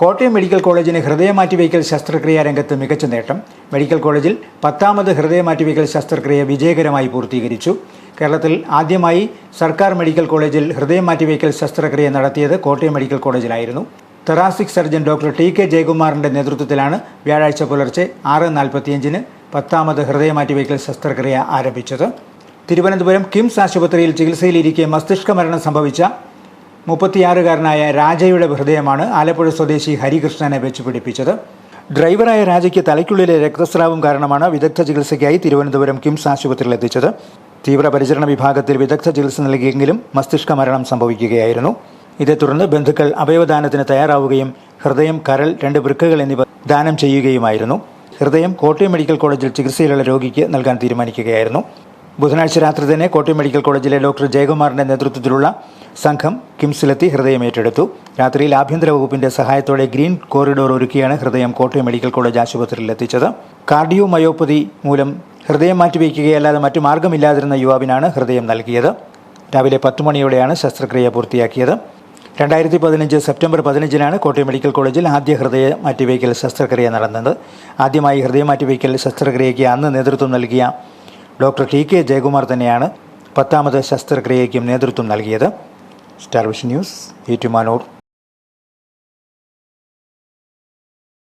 Kottayam medical കോളേജിന് ഹൃദയ മാറ്റിവയ്ക്കൽ ശസ്ത്രക്രിയാ രംഗത്ത് മികച്ച നേട്ടം. മെഡിക്കൽ കോളേജിൽ പത്താമത് ഹൃദയ മാറ്റിവയ്ക്കൽ ശസ്ത്രക്രിയ വിജയകരമായി പൂർത്തീകരിച്ചു. കേരളത്തിൽ ആദ്യമായി സർക്കാർ മെഡിക്കൽ കോളേജിൽ ഹൃദയ മാറ്റിവയ്ക്കൽ ശസ്ത്രക്രിയ നടത്തിയത് Kottayam medical കോളേജിലായിരുന്നു. Thoracic surgeon doctor T K ജയകുമാറിന്റെ നേതൃത്വത്തിലാണ് വ്യാഴാഴ്ച പുലർച്ചെ ആറ് നാൽപ്പത്തിയഞ്ചിന് പത്താമത് ഹൃദയ മാറ്റിവയ്ക്കൽ ശസ്ത്രക്രിയ ആരംഭിച്ചത്. തിരുവനന്തപുരം കിംസ് ആശുപത്രിയിൽ ചികിത്സയിലിരിക്കെ മസ്തിഷ്ക മരണം സംഭവിച്ച മുപ്പത്തിയാറുകാരനായ രാജയുടെ ഹൃദയമാണ് ആലപ്പുഴ സ്വദേശി ഹരികൃഷ്ണനെ വെച്ച് പിടിപ്പിച്ചത് ഡ്രൈവറായ രാജയ്ക്ക് തലയ്ക്കുള്ളിലെ രക്തസ്രാവം കാരണമാണ് വിദഗ്ധ ചികിത്സയ്ക്കായി തിരുവനന്തപുരം കിംസ് ആശുപത്രിയിൽ എത്തിച്ചത്. തീവ്രപരിചരണ വിഭാഗത്തിൽ വിദഗ്ധ ചികിത്സ നൽകിയെങ്കിലും മസ്തിഷ്ക മരണം സംഭവിക്കുകയായിരുന്നു. ഇതേ തുടർന്ന് ബന്ധുക്കൾ അവയവദാനത്തിന് തയ്യാറാവുകയും ഹൃദയം കരൾ രണ്ട് വൃക്കകൾ എന്നിവ ദാനം ചെയ്യുകയുമായിരുന്നു. ഹൃദയം കോട്ടയം മെഡിക്കൽ കോളേജിൽ ചികിത്സയിലുള്ള രോഗിക്ക് നൽകാൻ തീരുമാനിക്കുകയായിരുന്നു. ബുധനാഴ്ച രാത്രി തന്നെ കോട്ടയം മെഡിക്കൽ കോളേജിലെ ഡോക്ടർ ജയകുമാറിന്റെ നേതൃത്വത്തിലുള്ള സംഘം കിംസിലെത്തി ഹൃദയം ഏറ്റെടുത്തു. രാത്രിയിൽ ആഭ്യന്തര വകുപ്പിന്റെ സഹായത്തോടെ ഗ്രീൻ കോറിഡോർ ഒരുക്കിയാണ് ഹൃദയം കോട്ടയം മെഡിക്കൽ കോളേജ് ആശുപത്രിയിൽ എത്തിച്ചത്. കാർഡിയോ മയോപ്പതി മൂലം ഹൃദയം മാറ്റിവെക്കുകയല്ലാതെ മറ്റു മാർഗമില്ലാതിരുന്ന യുവാവിനാണ് ഹൃദയം നൽകിയത്. രാവിലെ പത്ത് മണിയോടെയാണ് ശസ്ത്രക്രിയ പൂർത്തിയാക്കിയത്. രണ്ടായിരത്തി പതിനഞ്ച് സെപ്റ്റംബർ പതിനഞ്ചിനാണ് കോട്ടയം മെഡിക്കൽ കോളേജിൽ ആദ്യ ഹൃദയ മാറ്റിവയ്ക്കൽ ശസ്ത്രക്രിയ നടന്നത്. ആദ്യമായി ഹൃദയ മാറ്റിവയ്ക്കൽ ശസ്ത്രക്രിയയ്ക്ക് അന്ന് നേതൃത്വം നൽകിയ ഡോക്ടർ ടി കെ ജയകുമാർ തന്നെയാണ് പത്താമത് ശസ്ത്രക്രിയയ്ക്കും നേതൃത്വം നൽകിയത്. Star vision news Ettumanoor.